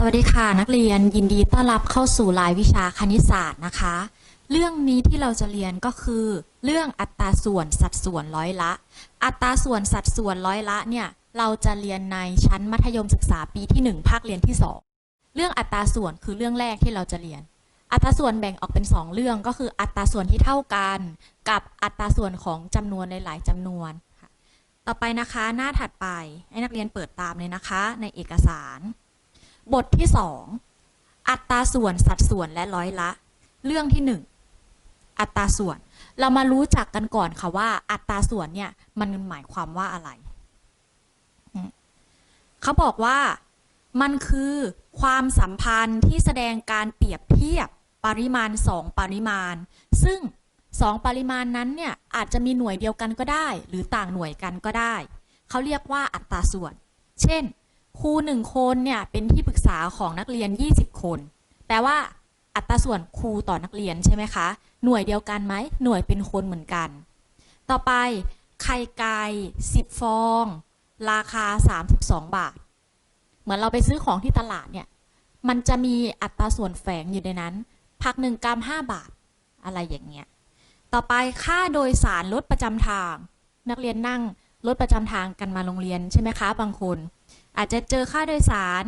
สวัสดีค่ะนักเรียนยินดีต้อนรับเข้าสู่รายวิชาคณิตศาสตร์นะคะ เรื่องนี้ที่เราจะเรียนก็คือ เรื่องอัตราส่วนสัดส่วนร้อยละ อัตราส่วนสัดส่วนร้อยละเนี่ยเราจะเรียนในชั้นมัธยมศึกษาปีที่ 1 ภาคเรียนที่ 2 เรื่องอัตราส่วนคือเรื่องแรกที่เราจะเรียน อัตราส่วนแบ่งออกเป็น 2 เรื่องก็คือ อัตราส่วนที่เท่ากัน กับอัตราส่วนของจำนวนในหลายๆจำนวนต่อไปนะคะหน้าถัดไปให้นักเรียนเปิดตามเลยนะคะ ในเอกสาร บทที่2อัตราส่วนสัดส่วนและร้อยละ เรื่องที่1อัตราส่วน เรามารู้จักกันก่อนค่ะว่า อัตราส่วนเนี่ยมันหมายความว่าอะไร เขาบอกว่ามันคือความสัมพันธ์ที่แสดงการเปรียบเทียบปริมาณ2ปริมาณ ซึ่ง2ปริมาณนั้นเนี่ยอาจจะมีหน่วยเดียวกันก็ได้ หรือต่างหน่วยกันก็ได้ เขาเรียกว่าอัตราส่วน เช่น ครูหนึ่งคนเนี่ยเป็นที่ปรึกษาของนักเรียน 20 คน แปลว่า อัตราส่วนครูต่อนักเรียนใช่ไหมคะ หน่วยเดียวกันไหม หน่วยเป็นคนเหมือนกัน ต่อไปไข่ไก่10 ฟอง ราคา 32 บาท เหมือนเราไปซื้อของที่ตลาดเนี่ย มันจะมีอัตราส่วนแฝงอยู่ในนั้นพักหนึ่งกรัม5บาท อะไรอย่างเงี้ย ต่อไปค่าโดยสารรถประจำทาง นักเรียนนั่งรถประจำทางกันมาโรงเรียนใช่ไหมคะ บางคน อาจจะเจอค่าโดยสาร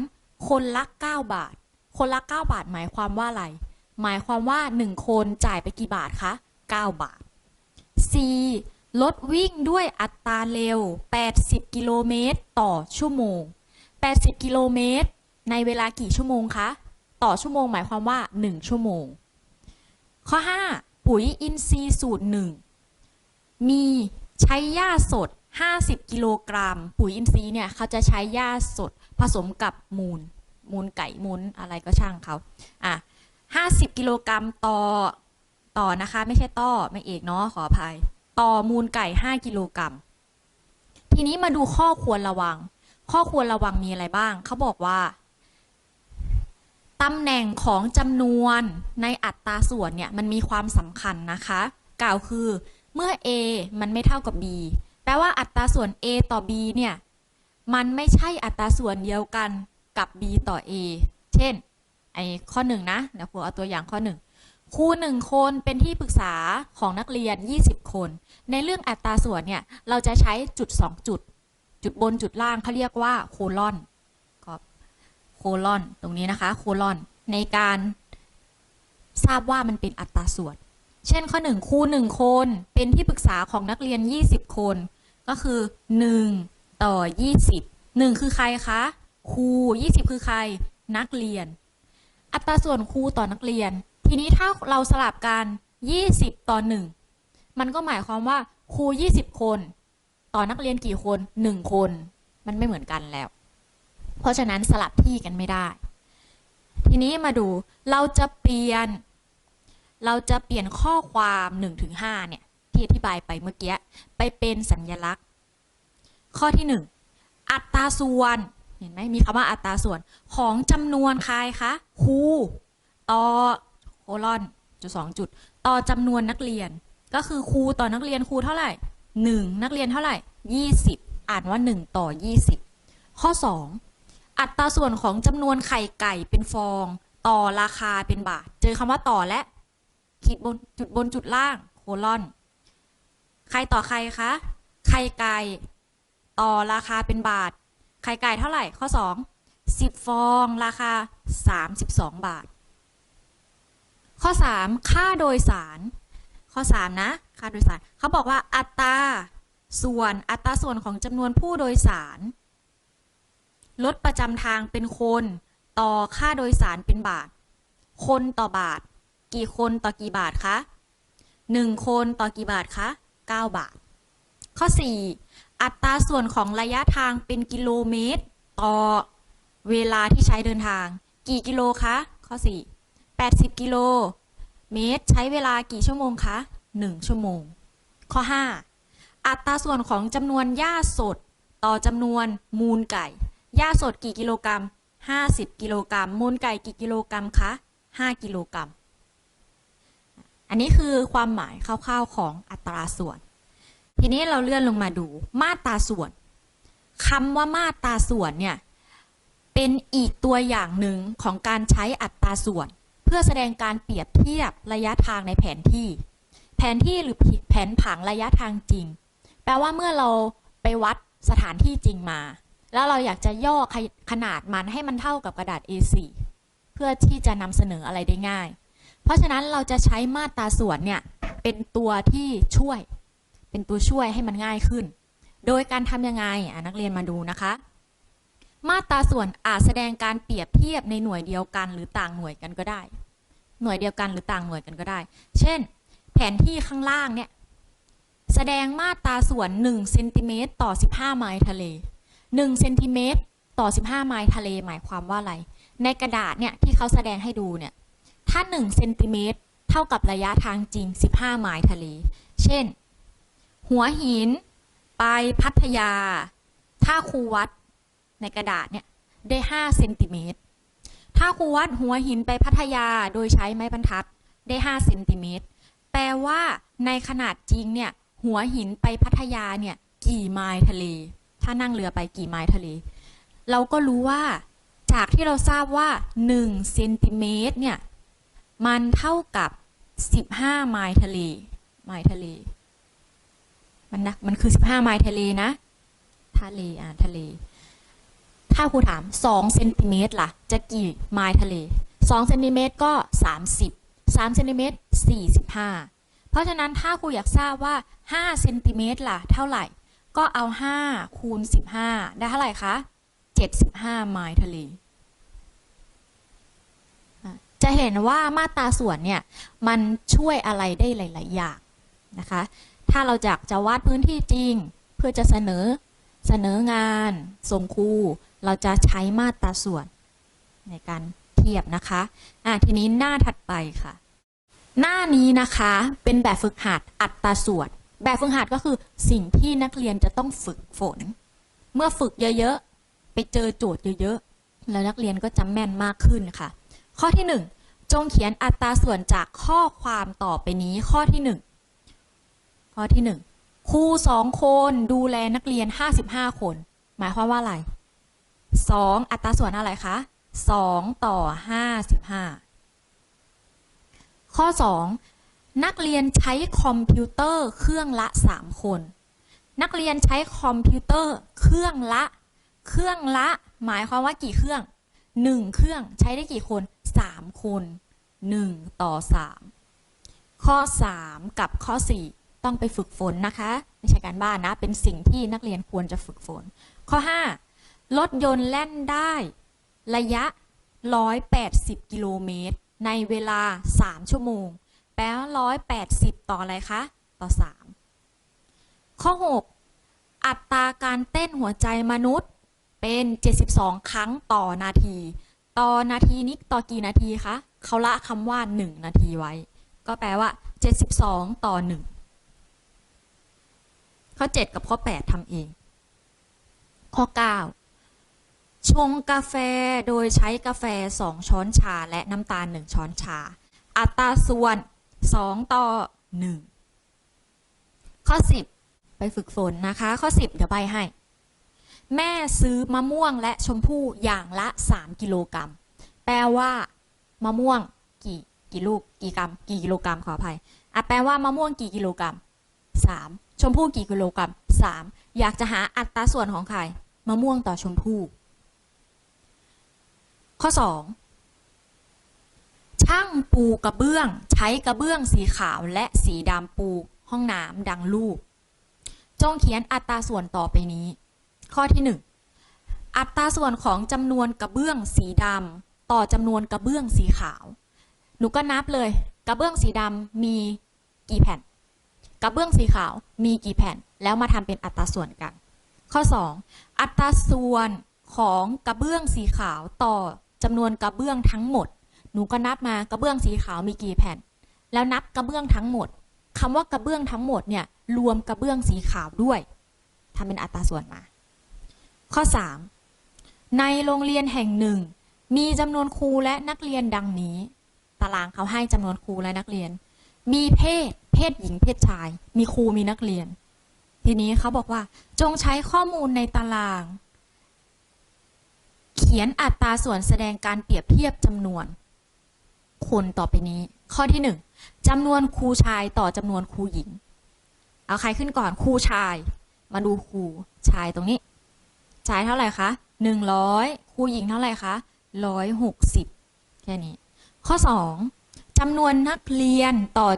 คนละ 9 บาท คนละ 9 บาทหมายความว่าอะไร หมายความว่า 1 คนจ่ายไปกี่บาทคะ 9 บาท C รถวิ่งด้วยอัตราเร็ว 80 กิโลเมตรต่อชั่วโมง 80 กิโลเมตร ในเวลากี่ชั่วโมงคะ ต่อชั่วโมงหมายความว่า 1 ชั่วโมง ข้อ 5 ปุ๋ยอินทรีย์สูตร 1 มีใช้หญ้าสด 50 กิโลกรัม ปุ๋ยอินทรีย์เนี่ยเขาจะใช้หญ้าสดผสมกับมูล มูลไก่มูลอะไรก็ช่างเขาอะ50 กิโลกรัมต่อต่อนะคะ ไม่ใช่ต่อไม่เอกเนาะขออภัย ต่อมูลไก่ 5 กิโลกรัม ทีนี้มาดูข้อควรระวัง ข้อควรระวังมีอะไรบ้าง เขาบอกว่าตำแหน่งของจำนวนในอัตราส่วนเนี่ยมันมีความสำคัญนะคะ กล่าวคือเมื่อ A มันไม่เท่ากับ B แปลว่าอัตราส่วน A ต่อ B เนี่ย มันไม่ใช่อัตราส่วนเดียวกันกับ B ต่อ A เช่น ไอ้ข้อหนึ่งนะ เดี๋ยวครูเอาตัวอย่างข้อหนึ่งครูหนึ่งคนเป็นที่ปรึกษาของนักเรียน 20 คน ในเรื่องอัตราส่วนเนี่ย เราจะใช้จุด 2 จุด จุดบนจุดล่างเขาเรียกว่าโคลอนโคลอน ตรงนี้นะคะ โคลอน ในการทราบว่ามันเป็นอัตราส่วน เช่นข้อหนึ่งครูหนึ่งคน เป็นที่ปรึกษาของนักเรียน 20 คน ก็คือ 1 ต่อ 20 1 คือใครคะครู 20 คือใคร นักเรียน อัตราส่วนครูต่อนักเรียน ทีนี้ถ้าเราสลับกัน 20 ต่อ 1 มันก็หมายความว่าครู 20 คน ต่อนักเรียนกี่คน 1 คน มันไม่เหมือนกันแล้ว เพราะฉะนั้นสลับที่กันไม่ได้ ทีนี้มาดูเราจะเปลี่ยน เราจะเปลี่ยนข้อความ1ถึง5เนี่ย ที่อธิบายไปเมื่อกี้ไปเป็นสัญลักษณ์ ข้อที่ 1 อัตราส่วนเห็นไหมมีคำว่าอัตราส่วนของจำนวนใครคะครูต่อโคลอนจุดสองจุด ต่อจำนวนนักเรียน ก็คือครูต่อนักเรียนครูเท่าไหร่ 1 นักเรียนเท่าไหร่ 20 อ่านว่า 1 ต่อ 20 ข้อ 2 อัตราส่วนของจำนวนไข่ไก่เป็นฟอง ต่อราคาเป็นบาท เจอคำว่าต่อและขีดบนจุดบนจุดล่างโคลอน ใครต่อใครคะ ไข่ไก่ต่อราคาเป็นบาท ไข่ไก่เท่าไหร่ ข้อ 2 10 ฟองราคา 32 บาท ข้อ 3 ค่าโดยสาร ข้อ 3 นะ ค่าโดยสาร เขาบอกว่าอัตราส่วนอัตราส่วนของจำนวนผู้โดยสารรถประจำทางเป็นคน ต่อค่าโดยสารเป็นบาท คนต่อบาท กี่คนต่อกี่บาทคะหนึ่งคนต่อกี่บาทคะ 9 บาท ข้อ 4 อัตราส่วนของระยะทางเป็นกิโลเมตร ต่อเวลาที่ใช้เดินทาง กี่กิโลคะ ข้อ 4 80 กิโลเมตร ใช้เวลากี่ชั่วโมงคะ 1 ชั่วโมง ข้อ 5 อัตราส่วนของจำนวนหญ้าสด ต่อจำนวนมูลไก่หญ้าสดกี่กิโลกรัม 50 กิโลกรัม มูลไก่กี่กิโลกรัมคะ 5 กิโลกรัม อันนี้คือความหมายคร่าวๆของอัตราส่วน ทีนี้เราเลื่อนลงมาดูมาตราส่วนคำว่ามาตราส่วนเนี่ยเป็นอีกตัวอย่างหนึ่งของการใช้อัตราส่วน เพื่อแสดงการเปรียบเทียบระยะทางในแผนที่ แผนที่หรือแผนผังระยะทางจริง แปลว่าเมื่อเราไปวัดสถานที่จริงมา แล้วเราอยากจะย่อขขนาดมันให้มันเท่ากับกระดาษ A4 เพื่อที่จะนำเสนออะไรได้ง่าย ราะฉะนั้นเราจะใช้มาตราส่วนเนี่ยเป็นตัวที่ช่วย เป็นตัวช่วยให้มันง่ายขึ้น โดยการทำยังไงนักเรียนมาดูนะคะ มาตราส่วนอาจแสดงการเปรียบเทียบในหน่วยเดียวกันหรือต่างหน่วยกันก็ได้ หน่วยเดียวกันหรือต่างหน่วยกันก็ได้ เช่น แผนที่ข้างล่างเนี่ยแสดงมาตราส่วน1เซนติเมตรต่อ 15 ไมล์ทะเล1เซนติเมตรต่อ 15 ไมล์ทะเลหมายความว่าอะไร ในกระดาษเนี่ยที่เขาแสดงให้ดูเนี่ย ถ้า1เซนติเมตรเท่ากับระยะทางจริง 15 ไมล์ทะเล เช่น หัวหิน ไปพัทยา ถ้าครูวัดในกระดาษเนี่ย ได้ 5 เซนติเมตร ถ้าครูวัดหัวหินไปพัทยาโดยใช้ไม้บรรทัดได้ 5 เซนติเมตร แปลว่าในขนาดจริงเนี่ย หัวหินไปพัทยาเนี่ย กี่ไมล์ทะเล ถ้านั่งเรือไปกี่ไมล์ทะเล เราก็รู้ว่า จากที่เราทราบว่า1เซนติเมตรเนี่ย มันเท่ากับ 15 ไมล์ทะเล ไมล์ทะเล มันนะมันคือ 15 ไมล์ทะเลนะ ทะเล อ่า ทะเล ถ้าครูถาม 2 เซนติเมตรล่ะ จะกี่ไมล์ทะเล 2 เซนติเมตรก็ 30 3เซนติเมตร45 เพราะฉะนั้นถ้าครูอยากทราบว่า 5 เซนติเมตรล่ะ เท่าไหร่ ก็เอา 5 คูณ 15 ได้เท่าไหร่คะ 75 ไมล์ทะเล จะเห็นว่ามาตราส่วนเนี่ยมันช่วยอะไรได้หลาย ๆ อย่างนะคะ ถ้าเราอยากจะวาดพื้นที่จริง เพื่อจะเสนอเสนองานส่งครู เราจะใช้มาตราส่วนในการเทียบนะคะอะทีนี้หน้าถัดไปค่ะ หน้านี้นะคะเป็นแบบฝึกหัดอัตราส่วน แบบฝึกหัดก็คือสิ่งที่นักเรียนจะต้องฝึกฝน เมื่อฝึกเยอะ ๆ ไปเจอโจทย์เยอะ ๆ แล้วนักเรียนก็จำแม่นมากขึ้นค่ะ ข้อที่หนึ่งจงเขียนอัตราส่วนจากข้อความต่อไปนี้ข้อที่หนึ่งข้อที่หนึ่งครูสองคนดูแลนักเรียน 55 คน หมายความว่าอะไร 2 อัตราส่วนอะไรคะ 2 ต่อ 55 ข้อ 2 นักเรียนใช้คอมพิวเตอร์เครื่องละ 3 คน นักเรียนใช้คอมพิวเตอร์เครื่องละ เครื่องละ หมายความว่ากี่เครื่อง 1 เครื่องใช้ได้กี่คน 3คน1ต่อ 3 ข้อ 3 กับข้อ 4 ต้องไปฝึกฝนนะคะ ไม่ใช่การบ้านนะ เป็นสิ่งที่นักเรียนควรจะฝึกฝน ข้อ 5 รถยนต์แล่นได้ระยะ 180 กิโลเมตร ในเวลา 3 ชั่วโมง แปลว่า180 ต่ออะไรคะ ต่อ 3 ข้อ 6 อัตราการเต้นหัวใจมนุษย์เป็น 72 ครั้งต่อนาที ต่อนาทีนี้ต่อกี่นาทีคะเขาละคำว่า 1 นาทีไว้ ก็แปลว่า 72 ต่อ 1 ข้อ 7 กับข้อ 8ทำเอง ข้อ 9 ชงกาแฟโดยใช้กาแฟ 2 ช้อนชา และน้ำตาล 1 ช้อนชา อัตราส่วน 2 ต่อ 1 ข้อ 10 ไปฝึกฝนนะคะ ข้อ 10 เดี๋ยวใบให้ แม่ซื้อมะม่วงและชมพู่อย่างละ 3 กิโลกรัม แปลว่ามะม่วงกี่กี่ลูกกี่กรัมกี่กิโลกรัมขออภัยอะแปลว่ามะม่วงกี่กิโลกรัม 3 ชมพู่กี่กิโลกรัม 3 อยากจะหาอัตราส่วนของใครมะม่วงต่อชมพู่ข้อ 2 ช่างปูกระเบื้อง ใช้กระเบื้องสีขาวและสีดำปูห้องน้ำดังรูป จงเขียนอัตราส่วนต่อไปนี้ ข้อที่ 1 อัตราส่วนของจำนวนกระเบื้องสีดำต่อจำนวนกระเบื้องสีขาว หนูก็นับเลย กระเบื้องสีดำมีกี่แผ่น กระเบื้องสีขาวมีกี่แผ่น แล้วมาทำเป็นอัตราส่วนกัน ข้อ 2 อัตราส่วนของกระเบื้องสีขาวต่อจำนวนกระเบื้องทั้งหมด หนูก็นับมากระเบื้องสีขาวมีกี่แผ่น แล้วนับกระเบื้องทั้งหมดคำว่ากระเบื้องทั้งหมดเนี่ยรวมกระเบื้องสีขาวด้วยทำเป็นอัตราส่วนมา ข้อ 3 ในโรงเรียนแห่งหนึ่ง มีจำนวนครูและนักเรียนดังนี้ ตารางเขาให้จำนวนครูและนักเรียน มีเพศ เพศหญิง เพศชาย มีครูมีนักเรียน ทีนี้เขาบอกว่าจงใช้ข้อมูลในตาราง เขีขียนอัตราส่วนแสดงการเปรียบเทียบจำนวน คนต่อไปนี้ ข้อที่หนึ่งจำนวนครูชายต่อจำนวนครูหญิง เอาใครขึ้นก่อนครูชาย มาดูครูชายตรงนี้ ชายเท่าไหร่คะหนึ่งร้อยครูหญิงเท่าไหร่คะร้อยหกสิบแค่นี้ ข้อสองจำนวนนักเรียนต่อ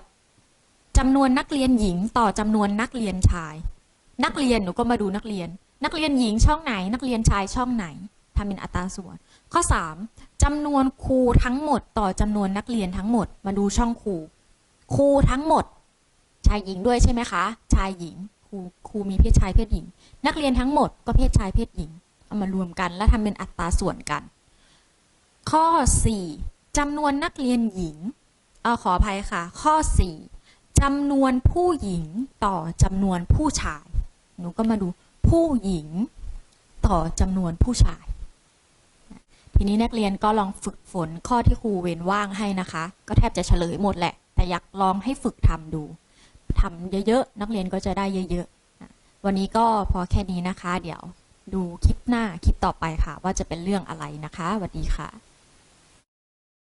จำนวนนักเรียนหญิงต่อจำนวนนักเรียนชาย นักเรียนหนูก็มาดูนักเรียน นักเรียนหญิงช่องไหน นักเรียนชายช่องไหนทำเป็นอัตราส่วน ข้อสามจำนวนครูทั้งหมด ต่อจำนวนนักเรียนทั้งหมด มาดูช่องครูครูทั้งหมด ชายหญิงด้วยใช่ไหมคะ ชายหญิง รูครูมีเพศชายเพศหญิง นักเรียนทั้งหมดก็เพศชายเพศหญิง เอามารวมกันแล้วทำเป็นอัตราส่วนกัน ข้อ 4จำนวนนักเรียนหญิงเออขออภัยค่ะ ข้อ 4จำนวนผู้หญิงต่อจำนวนผู้ชาย หนูก็มาดูผู้หญิงต่อจำนวนผู้ชาย ทีนี้นักเรียนก็ลองฝึกฝนข้อที่ครูเว้นว่างให้นะคะ ก็แทบจะเฉลยหมดแหละ แต่อยากลองให้ฝึกทำดู ทำเยอะๆ นักเรียนก็จะได้เยอะๆ วันนี้ก็พอแค่นี้นะคะ เดี๋ยวดูคลิปหน้าคลิปต่อไปค่ะ ว่าจะเป็นเรื่องอะไรนะคะสวัสดีค่ะ